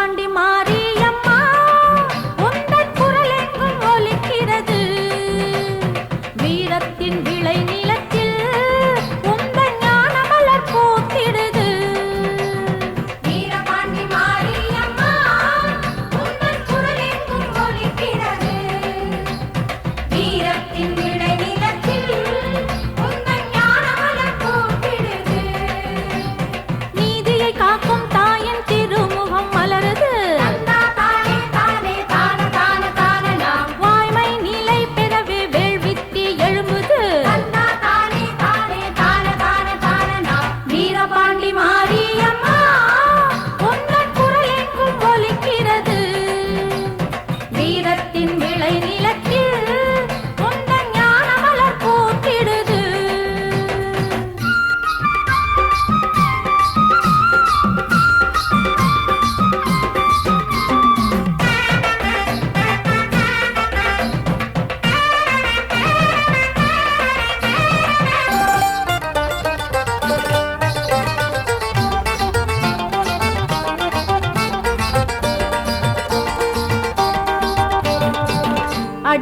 பாண்டி மாறி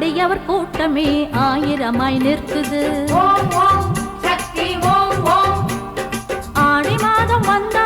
அடியவர் கூட்டமே ஆயிரமாய் நிற்குது. ஆடி மாதம் வந்த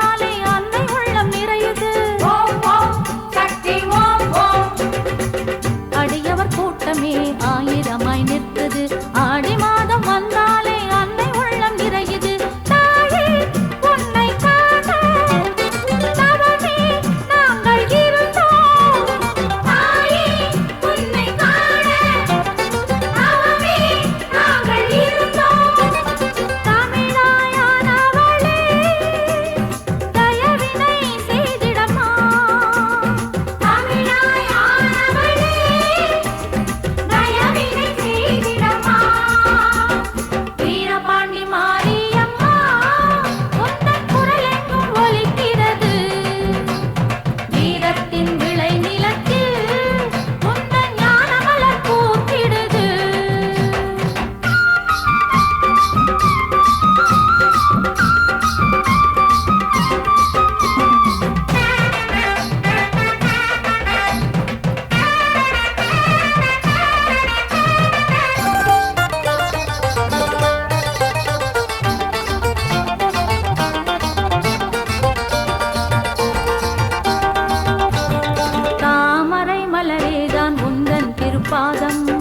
பாதம்